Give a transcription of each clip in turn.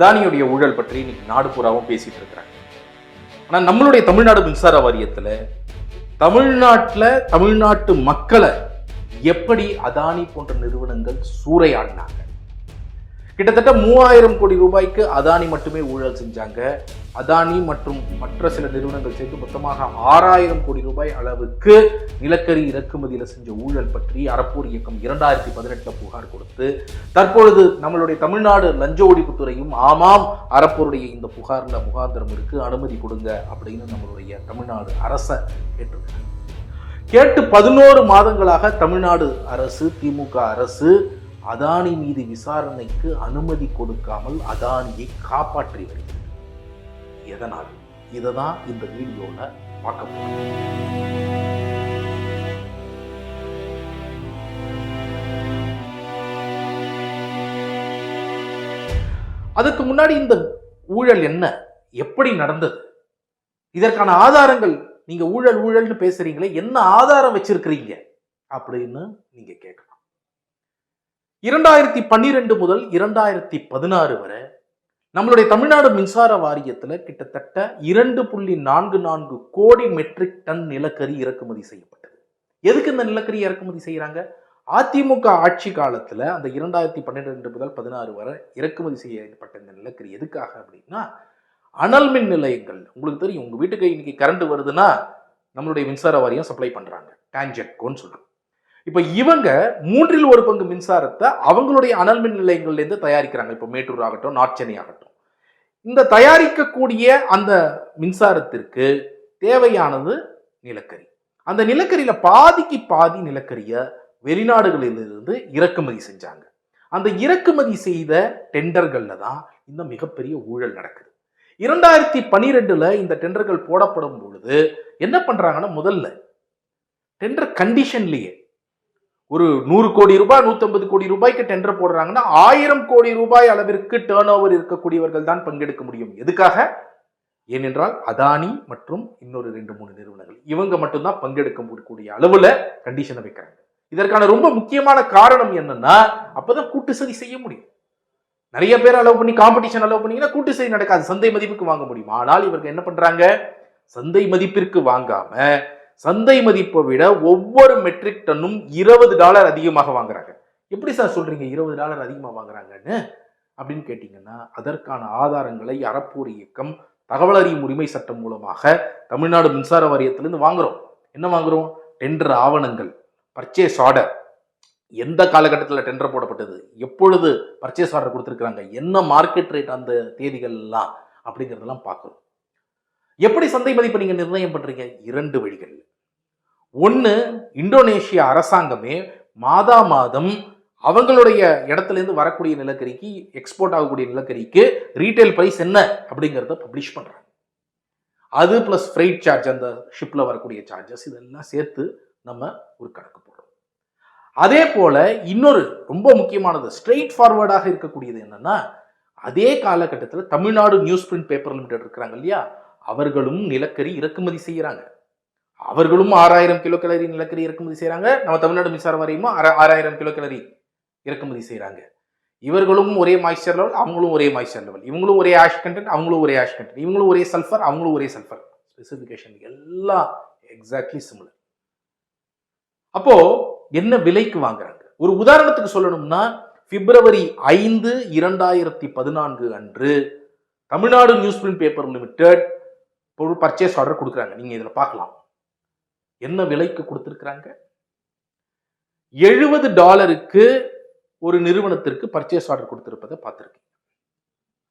அதானியுடைய ஊழல் பற்றி இன்னைக்கு நாடு பூராவும் பேசிட்டு இருக்கிறாங்க. ஆனா நம்மளுடைய தமிழ்நாடு மின்சார வாரியத்துல தமிழ்நாட்டுல தமிழ்நாட்டு மக்களை எப்படி அதானி போன்ற நிறுவனங்கள் சூறையாடினாங்க? கிட்டத்தட்ட மூவாயிரம் கோடி ரூபாய்க்கு அதானி மட்டுமே ஊழல் செஞ்சாங்க. அதானி மற்றும் மற்ற சில நிறுவனங்கள் சேர்த்து மொத்தமாக ஆறாயிரம் கோடி ரூபாய் அளவுக்கு நிலக்கரி இறக்குமதியில் செஞ்ச ஊழல் பற்றி அறப்போர் இயக்கம் இரண்டாயிரத்தி பதினெட்டில் புகார் கொடுத்து தற்பொழுது நம்மளுடைய தமிழ்நாடு லஞ்ச ஒழிப்புத்துறையும் ஆமாம் அறப்போருடைய இந்த புகாரில் முகாந்திரம் இருக்கு அனுமதி கொடுங்க அப்படின்னு நம்மளுடைய தமிழ்நாடு அரசை கேட்டிருக்காங்க. கேட்டு பதினோரு மாதங்களாக தமிழ்நாடு அரசு திமுக அரசு அதானி மீது விசாரணைக்கு அனுமதி கொடுக்காமல் அதானியை காப்பாற்றி வருகிறது எதனால்? இதை தான் இந்த வீடியோவில் பார்க்க போகிறோம் அதுக்கு முன்னாடி இந்த ஊழல் என்ன? எப்படி நடந்தது? இதற்கான ஆதாரங்கள் நீங்க ஊழல் ஊழல்னு பேசுறீங்களே என்ன ஆதாரம் வச்சிருக்கிறீங்க? அப்படின்னு நீங்க கேட்கலாம் இரண்டாயிரத்தி பன்னிரெண்டு முதல் இரண்டாயிரத்தி பதினாறு வரை நம்மளுடைய தமிழ்நாடு மின்சார வாரியத்தில் கிட்டத்தட்ட இரண்டு புள்ளி நான்கு நான்கு கோடி மெட்ரிக் டன் நிலக்கரி இறக்குமதி செய்யப்பட்டது. எதுக்கு இந்த நிலக்கரி இறக்குமதி செய்கிறாங்க அதிமுக ஆட்சி காலத்தில் அந்த இரண்டாயிரத்தி பன்னிரெண்டு முதல் பதினாறு வரை இறக்குமதி செய்யப்பட்ட இந்த நிலக்கரி எதுக்காக அப்படின்னா அனல் மின் நிலையங்கள். உங்களுக்கு தெரியும் உங்கள் வீட்டுக்கு இன்னைக்கு கரண்ட் வருதுன்னா நம்மளுடைய மின்சார வாரியம் சப்ளை பண்ணுறாங்க டான்ஜெட்கோன்னு சொல்றோம். இப்போ இவங்க மூன்றில் ஒரு பங்கு மின்சாரத்தை அவங்களுடைய அனல் மின் நிலையங்கள்லேருந்து தயாரிக்கிறாங்க. இப்போ மேட்டூர் ஆகட்டும் நார்த் சென்னை ஆகட்டும். இந்த தயாரிக்கக்கூடிய அந்த மின்சாரத்திற்கு தேவையானது நிலக்கரி. அந்த நிலக்கரியில் பாதிக்கு பாதி நிலக்கரியை வெளிநாடுகளிலிருந்து இறக்குமதி செஞ்சாங்க. அந்த இறக்குமதி செய்த டெண்டர்களில் தான் இந்த மிகப்பெரிய ஊழல் நடக்குது. இரண்டாயிரத்தி பனிரெண்டில் இந்த டெண்டர்கள் போடப்படும் பொழுது என்ன பண்ணுறாங்கன்னா முதல்ல டெண்டர் கண்டிஷன்லேயே ஒரு நூறு கோடி ரூபாய் நூற்றம்பது கோடி ரூபாய்க்கு டெண்டர் போடுறாங்கன்னா ஆயிரம் கோடி ரூபாய் அளவிற்கு டேர்ன் ஓவர் இருக்கக்கூடியவர்கள் தான் பங்கெடுக்க முடியும். எதுக்காக? ஏனென்றால் அதானி மற்றும் இன்னொரு ரெண்டு மூணு நிறுவனங்கள் இவங்க மட்டும்தான் பங்கெடுக்க முடியக்கூடிய அளவில் கண்டிஷனை வைக்கிறாங்க. இதற்கான ரொம்ப முக்கியமான காரணம் என்னன்னா அப்போதான் கூட்டு சதி செய்ய முடியும். நிறைய பேர் அலோவ் பண்ணி காம்படிஷன் அலோவ் பண்ணீங்கன்னா கூட்டு சதி நடக்காது. சந்தை மதிப்புக்கு வாங்க முடியும். ஆனால் இவர்கள் என்ன பண்றாங்க? சந்தை மதிப்பிற்கு வாங்காம சந்தை மதிப்பை விட ஒவ்வொரு மெட்ரிக் டன்னும் இருபது டாலர் அதிகமாக வாங்குறாங்க. எப்படி சார் சொல்றீங்க இருபது டாலர் அதிகமாக வாங்குறாங்கன்னு? அப்படின்னு கேட்டிங்கன்னா அதற்கான ஆதாரங்களை அறப்போர் இயக்கம் தகவல் அறியும் உரிமை சட்டம் மூலமாக தமிழ்நாடு மின்சார வாரியத்திலிருந்து வாங்குறோம். என்ன வாங்குறோம்? டெண்டர் ஆவணங்கள் பர்ச்சேஸ் ஆர்டர் எந்த காலகட்டத்தில் டெண்டர் போடப்பட்டது? எப்பொழுது பர்ச்சேஸ் ஆர்டர் கொடுத்துருக்குறாங்க? என்ன மார்க்கெட் ரேட் அந்த தேதிகள்லாம்? அப்படிங்கிறதெல்லாம் பார்க்குறோம் எப்படி சந்தை மதிப்பை நீங்கள் நிர்ணயம் பண்ணுறீங்க இரண்டு வழிகள். ஒன்று இந்தோனேஷியா அரசாங்கமே மாதா மாதம் அவங்களுடைய இடத்துல இருந்து வரக்கூடிய நிலக்கரிக்கு எக்ஸ்போர்ட் ஆகக்கூடிய நிலக்கரிக்கு ரீட்டைல் ப்ரைஸ் என்ன அப்படிங்கிறத பப்ளிஷ் பண்ணுறாங்க அது ப்ளஸ் ஃப்ரைட் சார்ஜ் அந்த ஷிப்பில் வரக்கூடிய சார்ஜஸ் இதெல்லாம் சேர்த்து நம்ம ஒரு கணக்கு போடுறோம். அதே போல் இன்னொரு ரொம்ப முக்கியமானது ஸ்ட்ரெயிட் ஃபார்வர்டாக இருக்கக்கூடியது என்னென்னா அதே காலகட்டத்தில் Tamil Nadu news print paper limited இருக்கிறாங்க இல்லையா? அவர்களும் நிலக்கரி இறக்குமதி செய்கிறாங்க அவர்களும் ஆறாயிரம் கிலோ கலரி நிலக்கரி இறக்குமதி செய்கிறாங்க நம்ம தமிழ்நாடு மின்சார வாரியமும் ஆறாயிரம் கிலோ கலரி இறக்குமதி செய்கிறாங்க இவர்களும் ஒரே மாய்ஸ்சர் லெவல் அவங்களும் ஒரே மாய்ஸ்சர் லெவல் இவங்களும் ஒரே ஆஷ் கண்டென்ட் அவங்களும் ஒரே ஆஷ் கண்டென்ட் இவங்களும் ஒரே சல்ஃபர் அவங்களும் ஒரே சல்ஃபர் ஸ்பெசிஃபிகேஷன் எல்லாம் எக்ஸாக்ட்லி சிமிலர் அப்போ என்ன விலைக்கு வாங்குறாங்க? ஒரு உதாரணத்துக்கு சொல்லணும்னா பிப்ரவரி ஐந்து இரண்டாயிரத்தி பதினான்கு அன்று Tamil Nadu news print paper limited purchase order கொடுக்குறாங்க. நீங்கள் இதில் பார்க்கலாம். என்ன விலைக்கு கொடுத்துருக்குறாங்க? எழுபது டாலருக்கு ஒரு நிறுவனத்திற்கு பர்ச்சேஸ் ஆர்டர் கொடுத்திருப்பதை பார்த்துருக்கீங்க.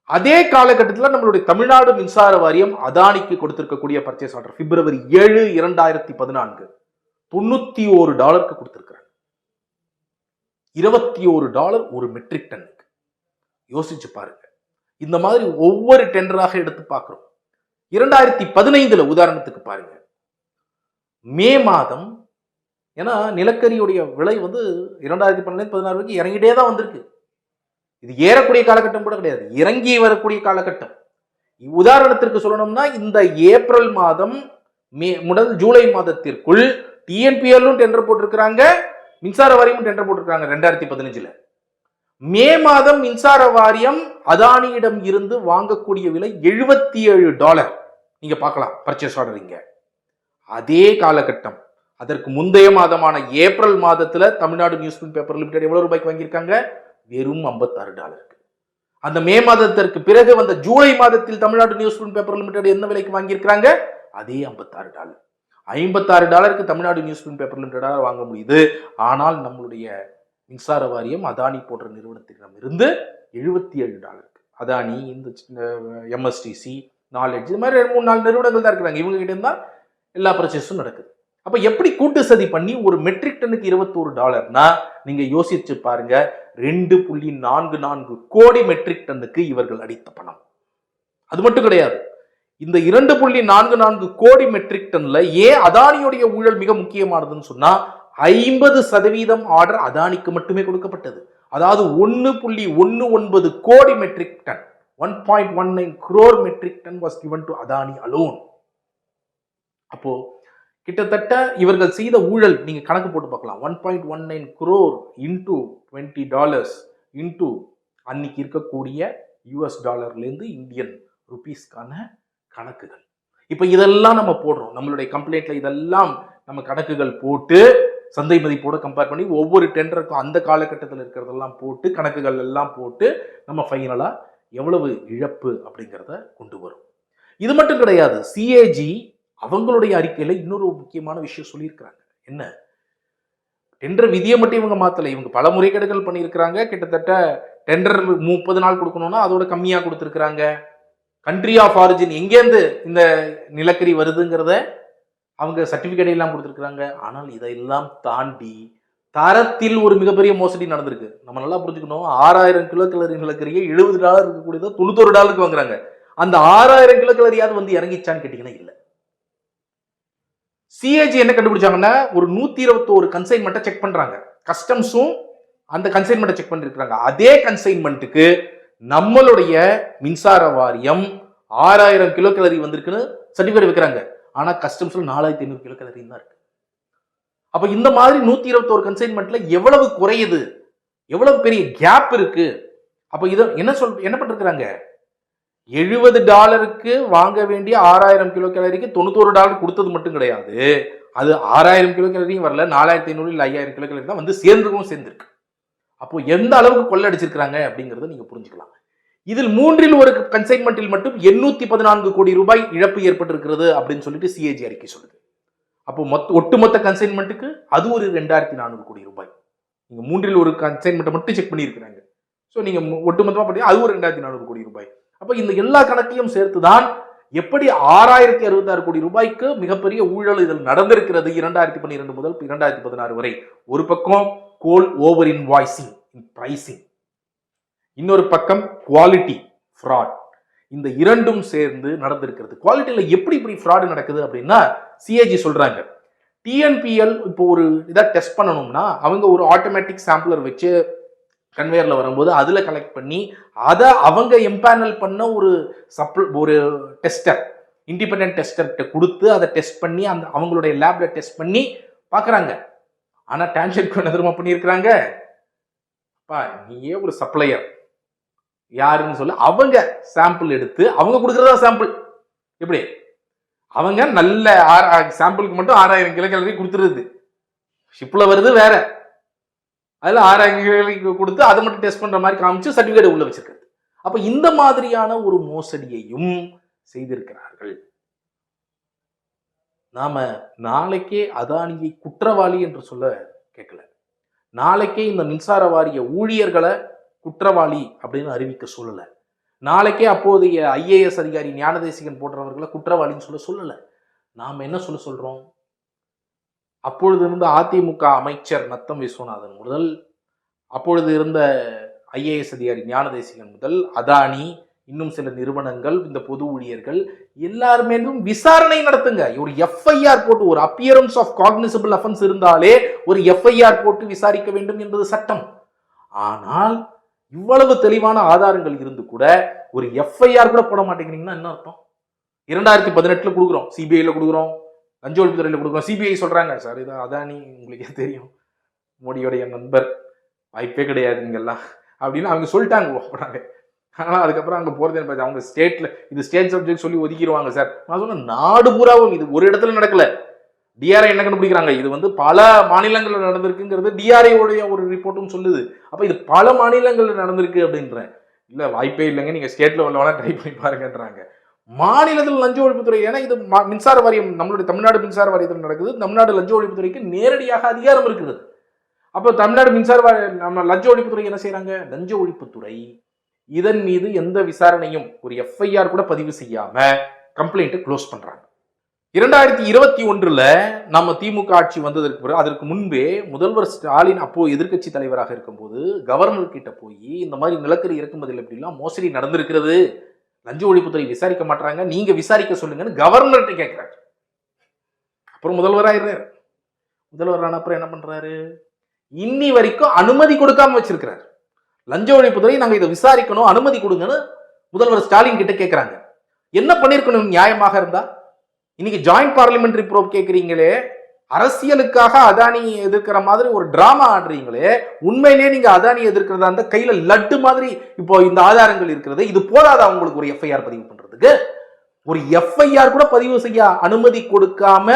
அதே காலகட்டத்தில் நம்மளுடைய தமிழ்நாடு மின்சார வாரியம் அதானிக்கு கொடுத்திருக்கக்கூடிய பர்ச்சேஸ் ஆர்டர் பிப்ரவரி ஏழு இரண்டாயிரத்தி பதினான்கு. தொண்ணூத்தி ஒரு டாலருக்கு கொடுத்திருக்கிறாங்க. இருபத்தி ஒரு டாலர் ஒரு மெட்ரிக் டன்னுக்கு யோசிச்சு பாருங்க. இந்த மாதிரி ஒவ்வொரு டெண்டராக எடுத்து பார்க்குறோம். இரண்டாயிரத்தி பதினைந்துல உதாரணத்துக்கு பாருங்க. மே மாதம். ஏன்னா நிலக்கரியுடைய விலை வந்து இரண்டாயிரத்தி பன்னெண்டு பதினாறு வரைக்கும் இறங்கிட்டே தான் வந்திருக்கு. இது ஏறக்கூடிய காலகட்டம் கூட கிடையாது. இறங்கி வரக்கூடிய காலகட்டம். உதாரணத்திற்கு சொல்லணும்னா இந்த ஏப்ரல் மாதம் மே முதல் ஜூலை மாதத்திற்குள் டிஎன்பிஎல்லும் டெண்டர் போட்டிருக்கிறாங்க மின்சார வாரியமும் டெண்டர் போட்டிருக்காங்க ரெண்டாயிரத்தி பதினஞ்சுல. மே மாதம் மின்சார வாரியம் அதானியிடம் இருந்து வாங்கக்கூடிய விலை எழுபத்தி ஏழு டாலர். நீங்க பார்க்கலாம் பர்ச்சேஸ் ஆர்டர் இங்கே. அதே காலகட்டம். அதற்கு முந்தைய மாதமான ஏப்ரல் மாதத்தில் தமிழ்நாடு நியூஸ் பேப்பர் லிமிடெட் எவ்வளோ ரூபாய்க்கு வாங்கியிருக்காங்க? வெறும் 56 டாலருக்கு. அந்த மே மாதத்திற்கு பிறகு வந்த ஜூலை மாதத்தில் தமிழ்நாடு நியூஸ் பேப்பர் லிமிடெட் என்ன விலைக்கு வாங்கியிருக்கிறாங்க? அதே 56 டாலர். 56 டாலருக்கு தமிழ்நாடு நியூஸ் பேப்பர் லிமிடெடாக வாங்க முடியுது. ஆனால் நம்மளுடைய மின்சார வாரியம் அதானி போன்ற நிறுவனத்திடம் இருந்து எழுபத்தி ஏழு டாலருக்கு. அதானி இந்த எம்எஸ்டிசி நாலேஜ் இது மாதிரி ரெண்டு மூணு நாலு நிறுவனங்கள் தான் இருக்கிறாங்க. இவங்க கிட்ட இருந்தா எல்லா பர்ச்சேஸும் நடக்குது. அப்போ எப்படி கூட்டு சதி பண்ணி ஒரு மெட்ரிக் டனுக்கு இருபத்தோரு டாலர்னா நீங்க யோசிச்சு பாருங்க ரெண்டு புள்ளி நான்கு நான்கு கோடி மெட்ரிக் டன்னுக்கு இவர்கள் அடித்த பணம். அது மட்டும் கிடையாது. இந்த இரண்டு புள்ளி நான்கு நான்கு கோடி மெட்ரிக் டன்ல ஏன் அதானியுடைய ஊழல் மிக முக்கியமானதுன்னு சொன்னா ஐம்பது சதவீதம் ஆர்டர் அதானிக்கு மட்டுமே கொடுக்கப்பட்டது. அதாவது ஒன்னு புள்ளி ஒன்னு ஒன்பது கோடி metric ton one point one nine crore metric ton was given to Adani alone அப்போ கிட்டத்தட்ட இவர்கள் செய்த ஊழல் நீங்க கணக்கு போட்டு பார்க்கலாம். One point one nine crore into twenty dollars into அன்னைக்கு இருக்கக்கூடிய யூஎஸ் டாலர்லேருந்து இந்தியன் ருபீஸ்க்கான கணக்குகள். இப்போ இதெல்லாம் நம்ம போடுறோம். நம்மளுடைய கம்ப்ளைண்ட்ல இதெல்லாம் நம்ம கணக்குகள் போட்டு சந்தை மதிப்போட கம்பேர் பண்ணி ஒவ்வொரு டெண்டருக்கும் அந்த காலகட்டத்தில் இருக்கிறதெல்லாம் போட்டு கணக்குகள் எல்லாம் போட்டு நம்ம ஃபைனலாக எவ்வளவு இழப்பு அப்படிங்கிறத கொண்டு வரும். இது மட்டும் கிடையாது. சிஏஜி அவங்களுடைய அறிக்கையில் இன்னொரு முக்கியமான விஷயம் சொல்லியிருக்கிறாங்க. என்ன? டெண்டர் விதியை மட்டும் இவங்க மாற்றலை இவங்க பல முறைகேடுகள் பண்ணியிருக்கிறாங்க. கிட்டத்தட்ட டெண்டர் முப்பது நாள் கொடுக்கணும்னா அதோட கம்மியாக கொடுத்துருக்குறாங்க. கண்ட்ரி ஆஃப் ஆரிஜின் எங்கேருந்து இந்த நிலக்கரி வருதுங்கிறத அவங்க சர்டிஃபிகேட் எல்லாம் கொடுத்துருக்குறாங்க. ஆனால் இதையெல்லாம் தாண்டி தரத்தில் ஒரு மிகப்பெரிய மோசடி நடந்திருக்கு. நம்ம நல்லா புரிஞ்சுக்கணும். ஆறாயிரம் கிலோ கலரி நிலக்கரியை எழுபது டாலர் இருக்கக்கூடியதை தொண்ணூத்தொரு டாலருக்கு வாங்குறாங்க. அந்த ஆறாயிரம் கிலோ கலரியாவது வந்து இறங்கிச்சான்னு கேட்டிங்கன்னா இல்லை. சிஏஜி என்ன கண்டுபிடிச்சாங்கன்னா ஒரு நூத்தி இருபத்தோரு கன்சைன்மெண்ட்டை செக் பண்றாங்க. கஸ்டம்ஸும் அந்த கன்சைன்மெண்ட்டை செக் பண்ணிருக்காங்க அதே கன்சைன்மெண்ட்டுக்கு நம்மளுடைய மின்சார வாரியம் ஆறாயிரம் கிலோ கலரி வந்திருக்குன்னு சர்டிஃபிகேட் வைக்கிறாங்க. ஆனா கஸ்டம்ஸ்ல நாலாயிரத்தி ஐநூறு கிலோ கலரி தான் இருக்கு. அப்ப இந்த மாதிரி நூத்தி இருபத்தோரு கன்சைன்மெண்ட்ல எவ்வளவு குறையுது? எவ்வளவு பெரிய கேப் இருக்கு? அப்ப இத என்ன சொல் என்ன பண்ணிருக்கிறாங்க? எழுபது டாலருக்கு வாங்க வேண்டிய ஆறாயிரம் கிலோ கேலரிக்கு தொண்ணூத்தோரு டாலர் கொடுத்தது மட்டும் கிடையாது. அது ஆறாயிரம் கிலோ கேலரியும் வரல நாலாயிரத்தி ஐநூறு இல்லை ஐயாயிரம் கிலோ கேலரி தான் வந்து சேர்ந்துக்கும் சேர்ந்துருக்கு. அப்போ எந்த அளவுக்கு கொள்ளடிச்சிருக்கிறாங்க அப்படிங்கிறத நீங்க புரிஞ்சுக்கலாம். இதில் மூன்றில் ஒரு கன்சைன்மெண்ட்டில் மட்டும் எண்ணூத்தி பதினான்கு கோடி ரூபாய் இழப்பு ஏற்பட்டிருக்கிறது அப்படின்னு சொல்லிட்டு சிஏஜி அறிக்கை சொல்லுது. அப்போ மொத்த ஒட்டுமொத்த கன்சைன்மெண்ட்டுக்கு அது ஒரு ரெண்டாயிரத்தி நானூறு கோடி ரூபாய். நீங்கள் மூன்றில் ஒரு கன்சைன்மெண்ட்டை மட்டும் செக் பண்ணியிருக்கிறாங்க. ஸோ நீங்கள் ஒட்டுமொத்தமாக பார்த்தீங்கன்னா அது ஒரு ரெண்டாயிரத்தி நானூறு கோடி ரூபாய். அப்போ இந்த எல்லா கணக்கையும் சேர்த்து தான் எப்படி ஆறாயிரத்தி அறுபத்தாறு கோடி ரூபாய்க்கு மிகப்பெரிய ஊழல் இதில் நடந்திருக்கிறது இரண்டாயிரத்தி பன்னிரெண்டு முதல் இரண்டாயிரத்தி பதினாறு வரை. ஒரு பக்கம் கோல் ஓவர் இன்வாய்சிங் பிரைசிங் இன்னொரு பக்கம் குவாலிட்டி ஃப்ராட் இந்த இரண்டும் சேர்ந்து நடந்திருக்கிறது. குவாலிட்டியில் எப்படி இப்படி ஃப்ராடு நடக்குது அப்படின்னா சிஏஜி சொல்கிறாங்க டிஎன்பிஎல் இப்போ ஒரு இதை டெஸ்ட் பண்ணணும்னா அவங்க ஒரு ஆட்டோமேட்டிக் சாம்பிளர் வச்சு கன்வேயரில் வரும்போது அதில் கலெக்ட் பண்ணி அதை அவங்க எம்பேனல் பண்ண ஒரு சப்ள ஒரு டெஸ்டர் இண்டிபெண்ட் டெஸ்டர்கிட்ட கொடுத்து அதை டெஸ்ட் பண்ணி அந்த அவங்களுடைய லேப்ல டெஸ்ட் பண்ணி பார்க்குறாங்க ஆனால் டான்ஷன் என்ன தெரியுமா பண்ணியிருக்கிறாங்க? அப்பா நீயே ஒரு சப்ளையர் யாருன்னு சொல்ல அவங்க சாம்பிள் எடுத்து அவங்க கொடுக்குறதா சாம்பிள் எப்படி? அவங்க நல்ல சாம்பிளுக்கு மட்டும் ஆறாயிரம் கிலோ கேலரி கொடுத்துருது. ஷிப்பில் வருது வேற. அதில் ஆறு கிலோ கொடுத்து அதை மட்டும் டெஸ்ட் பண்ணுற மாதிரி காமிச்சு சர்டிஃபிகேட் உள்ள வச்சிருக்கிறது. அப்போ இந்த மாதிரியான ஒரு மோசடியையும் செய்திருக்கிறார்கள். நாம நாளைக்கே அதானியை குற்றவாளி என்று சொல்ல கேட்கல. நாளைக்கே இந்த மின்சார வாரிய ஊழியர்களை குற்றவாளி அப்படின்னு அறிவிக்க சொல்லலை. நாளைக்கே அப்போதைய ஐஏஎஸ் அதிகாரி ஞானதேசிகன் போன்றவர்களை குற்றவாளின்னு சொல்ல சொல்லலை. நாம் என்ன சொல்ல சொல்கிறோம் அப்பொழுது இருந்த அதிமுக அமைச்சர் நத்தம் விஸ்வநாதன் முதல் அப்பொழுது இருந்த ஐஏஎஸ் அதிகாரி ஞானதேசிகன் முதல் அதானி இன்னும் சில நிறுவனங்கள் இந்த பொது ஊழியர்கள் எல்லாருமேலும் விசாரணை நடத்துங்க. ஒரு எஃப்ஐஆர் போட்டு ஒரு அப்பியரன்ஸ் ஆஃப் காக்னிசபிள் அஃபென்ஸ் இருந்தாலே ஒரு எஃப்ஐஆர் போட்டு விசாரிக்க வேண்டும் என்பது சட்டம். ஆனால் இவ்வளவு தெளிவான ஆதாரங்கள் இருந்து கூட ஒரு எஃப்ஐஆர் கூட போட மாட்டேங்கிறீங்கன்னா என்ன அர்த்தம்? இரண்டாயிரத்தி பதினெட்டுல கொடுக்குறோம். சிபிஐல கொடுக்குறோம். லஞ்ச ஒழிப்புத்துறையில கொடுக்கும் சிபிஐ சொல்கிறாங்க சார் இது அதானி உங்களுக்கே தெரியும். மோடியோடைய நண்பர் வாய்ப்பே கிடையாது இங்கெல்லாம். அப்படின்னு அவங்க சொல்லிட்டாங்க போனாங்க ஆனால் அதுக்கப்புறம் அங்கே போகிறது பார்த்து அவங்க ஸ்டேட்டில் இது ஸ்டேட் சப்ஜெக்ட் சொல்லி ஒதுக்கிடுவாங்க சார். நான் சொன்னேன் நாடு பூராவும் இது ஒரு இடத்துல நடக்கலை. டிஆர்ஐ என்ன கண்டுபிடிக்கிறாங்க? இது வந்து பல மாநிலங்களில் நடந்திருக்குங்கிறது டிஆர்ஐயோடைய ஒரு ரிப்போர்ட்டும் சொல்லுது. அப்போ இது பல மாநிலங்களில் நடந்திருக்கு அப்படின்றேன். இல்லை வாய்ப்பே இல்லைங்க. நீங்கள் ஸ்டேட்டில் உள்ள ட்ரை பண்ணி பாருங்கன்றாங்க. மாநிலத்தில் லஞ்ச ஒழிப்புத்துறை ஏன்னா இது மா- மின்சார வாரியம் நம்மளுடைய தமிழ்நாடு மின்சார வாரியத்தில் நடக்குது. தமிழ்நாடு லஞ்ச ஒழிப்புத்துறைக்கு நேரடியாக அதிகாரம் இருக்கிறது அப்போ தமிழ்நாடு மின்சார வாரிய நம்ம லஞ்ச ஒழிப்புத்துறை என்ன செய்கிறாங்க லஞ்ச ஒழிப்புத்துறை இதன் மீது எந்த விசாரணையும் ஒரு எஃப்ஐஆர் கூட பதிவு செய்யாம கம்ப்ளைண்ட்டை க்ளோஸ் பண்ணுறாங்க இரண்டாயிரத்தி இருபத்தி ஒன்றில் நம்ம திமுக ஆட்சி வந்ததற்கு பிறகு அதற்கு முன்பே முதல்வர் ஸ்டாலின் அப்போ எதிர்க்கட்சி தலைவராக இருக்கும்போது கவர்னர் கிட்ட போய் இந்த மாதிரி நிலக்கரி இறக்குமதியில் எப்படிலாம் மோசடி நடந்திருக்கிறது? லஞ்ச ஒழிப்புத்துறை விசாரிக்க மாட்டாங்க நீங்க விசாரிக்க சொல்லுங்கன்னு கவர்னர்கிட்ட கேட்கிறாரு அப்புறம் முதல்வராயிடுறாரு முதல்வர் ஆன அப்புறம் என்ன பண்றாரு? இன்னி வரைக்கும் அனுமதி கொடுக்காம வச்சிருக்கிறார். லஞ்ச ஒழிப்புத்துறை நாங்க இதை விசாரிக்கணும் அனுமதி கொடுங்கன்னு முதல்வர் ஸ்டாலின் கிட்ட கேட்கிறாங்க என்ன பண்ணிருக்கணும்? நியாயமாக இருந்தா? இன்னைக்கு ஜாயிண்ட் பார்லிமெண்ட்ரி ப்ரோப் கேட்குறீங்களே அரசியலுக்காக அதானி எதிர்க்கிற மாதிரி ஒரு டிராமா ஆடுறீங்களே உண்மையிலேயே நீங்க அதானி எதிர்க்கிறதா இருந்தால் கையில லட்டு மாதிரி இப்போ இந்த ஆதாரங்கள் இருக்கிறது இது போதாதா உங்களுக்கு ஒரு எஃப்ஐஆர் பதிவு பண்றதுக்கு? ஒரு எஃப்ஐஆர் கூட பதிவு செய்ய அனுமதி கொடுக்காம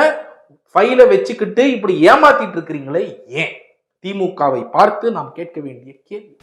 ஃபைலை வச்சுக்கிட்டு இப்படி ஏமாத்திட்டு இருக்கிறீங்களே ஏன்? திமுகவை பார்த்து நாம் கேட்க வேண்டிய கேள்வி.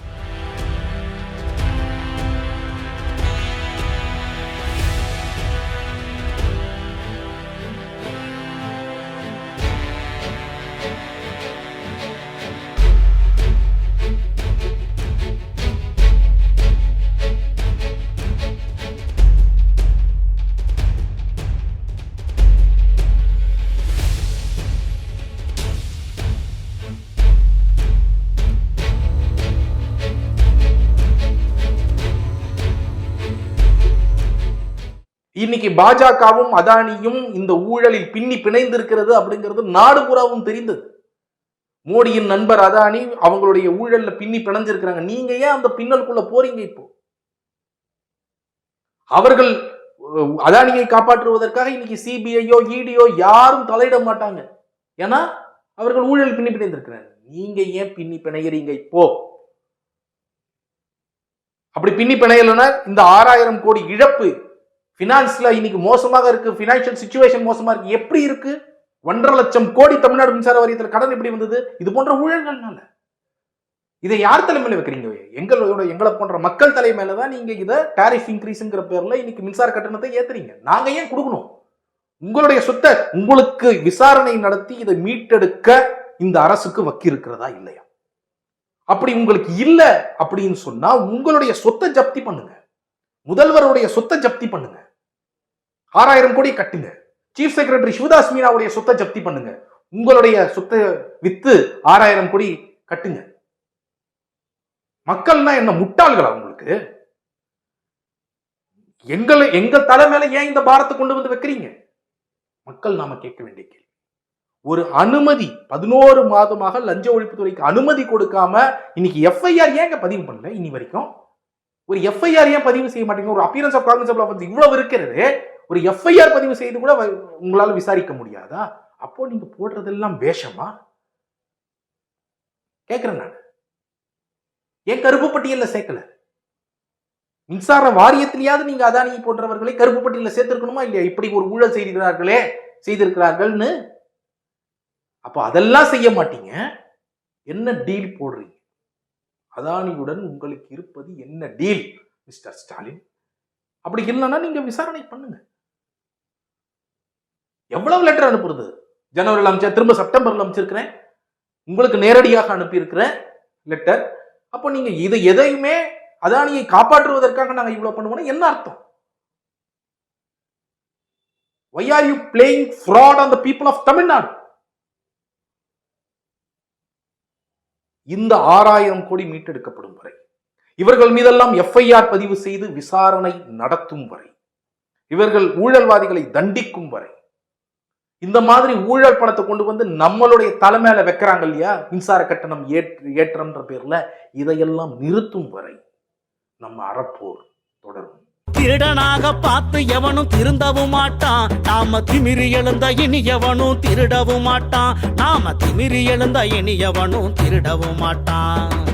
இன்னைக்கு பாஜகவும் அதானியும் இந்த ஊழலில் பின்னி பிணைந்திருக்கிறது அப்படிங்கிறது நாடு பூராவும் தெரிந்தது. மோடியின் நண்பர் அதானி அவங்களுடைய ஊழல்ல பின்னி பிணைஞ்சிருக்கிறாங்க. நீங்க ஏன் அந்த பின்னலுக்குள்ள போறீங்க இப்போ? அவர்கள் அதானியை காப்பாற்றுவதற்காக இன்னைக்கு சிபிஐயோ இடியோ யாரும் தலையிட மாட்டாங்க. ஏன்னா அவர்கள் ஊழல் பின்னி பிணைந்திருக்கிறாங்க. நீங்க ஏன் பின்னி பிணைகிறீங்க இப்போ? அப்படி பின்னி பிணையலைன்னா இந்த ஆறாயிரம் கோடி இழப்பு ஃபினான்ஸில் இன்னைக்கு மோசமாக இருக்குது ஃபினான்ஷியல் சுச்சுவேஷன் மோசமாக இருக்குது எப்படி இருக்குது ஒன்றரை லட்சம் கோடி தமிழ்நாடு மின்சார வாரியத்தில் கடன் எப்படி வந்தது? இது போன்ற ஊழல்கள்னால. இதை யார் தலைமையில் வைக்கிறீங்க? எங்களோட எங்களை போன்ற மக்கள் தலைமையில தான் நீங்க இதை டாரிஃப் இன்க்ரீஸுங்கிற பேர்ல இன்னைக்கு மின்சார கட்டணத்தை ஏத்துறீங்க. நாங்க ஏன் கொடுக்கணும்? உங்களுடைய சொத்தை உங்களுக்கு விசாரணை நடத்தி இதை மீட்டெடுக்க இந்த அரசுக்கு வக்கி இருக்கிறதா இல்லையா? அப்படி உங்களுக்கு இல்லை அப்படின்னு சொன்னா உங்களுடைய சொத்தை ஜப்தி பண்ணுங்க. முதல்வருடைய சொத்தை ஜப்தி பண்ணுங்க. ஆறாயிரம் கோடி கட்டுங்க. சீஃப் செக்ரட்டரி சிவதாஸ் மீனாவுடைய சொத்தை ஜப்தி பண்ணுங்க. உங்களுடைய சொத்தை வித்து ஆறாயிரம் கோடி கட்டுங்க. மக்கள்னா என்ன? முட்டாள்களா உங்களுக்கு? எங்களை எங்க தலை மேல ஏன் இந்த பாரத்தை கொண்டு வந்து வைக்கிறீங்க? மக்கள் நாம கேட்க வேண்டிய கேள்வி. ஒரு அனுமதி பதினோரு மாதமாக லஞ்ச ஒழிப்புத்துறைக்கு அனுமதி கொடுக்காம இன்னைக்கு எஃப்ஐஆர் ஏங்க பதிவு பண்ணல? இனி வரைக்கும்? ஒரு எஃப்ஐஆர் ஏன் பதிவு செய்ய மாட்டேங்க? ஒரு அப்பியரன்ஸ் ஆஃப் காங்கிரஸ் இவ்வளவு இருக்கிறது. ஒரு எஃப்ஐஆர் பதிவு செய்து கூட உங்களால் விசாரிக்க முடியாதா? அப்போ நீங்க போடுறதெல்லாம் வேஷமா? கேட்கிறேன் நான். ஏன் கருப்பு பட்டியலில் சேர்க்கல? மின்சார வாரியத்திலேயாவது நீங்க அதானி போன்றவர்களை கருப்பு பட்டியலில் சேர்த்திருக்கணுமா இல்லையா? இப்படி ஒரு ஊழல் செய்திருக்கிறார்களே செய்திருக்கிறார்கள்னு. அப்போ அதெல்லாம் செய்ய மாட்டீங்க. என்ன டீல் போடுறீங்க? அதானியுடன் உங்களுக்கு இருப்பது என்ன டீல் மிஸ்டர் ஸ்டாலின்? அப்படி இல்லைன்னா நீங்க விசாரணை பண்ணுங்க. எவ்வளவு லெட்டர் அனுப்புறது? ஜனவரியில் அமைச்சா திரும்ப செப்டம்பரில் அமைச்சிருக்கிறேன். உங்களுக்கு நேரடியாக அனுப்பியிருக்கிறேன் லெட்டர் அப்போ நீங்க இதை எதையுமே அதானியை காப்பாற்றுவதற்காக நாங்கள் இவ்வளவு பண்ணுவோம்னா என்ன அர்த்தம்? Why are you playing fraud on the people of Tamil Nadu இந்த ஆறாயிரம் கோடி மீட்டெடுக்கப்படும் வரை இவர்கள் மீதெல்லாம் எஃப்ஐஆர் பதிவு செய்து விசாரணை நடத்தும் வரை இவர்கள் ஊழல்வாதிகளை தண்டிக்கும் வரை இந்த மாதிரி ஊழல் பணத்தை கொண்டு வந்து நம்மளுடைய தலைமையில வைக்கிறாங்க இல்லையா? மின்சார கட்டணம் ஏற்று ஏற்றம்ன்ற பேர்ல இதையெல்லாம் நிறுத்தும் வரை நம்ம அறப்போர் தொடரும். திருடனாக பார்த்து எவனும் திருந்தவும் மாட்டான். நாம திமிரி எழுந்த இனி எவனும் திருடவும் மாட்டான். நாம திமிரி எழுந்த இனி எவனும் திருடவும் மாட்டான்.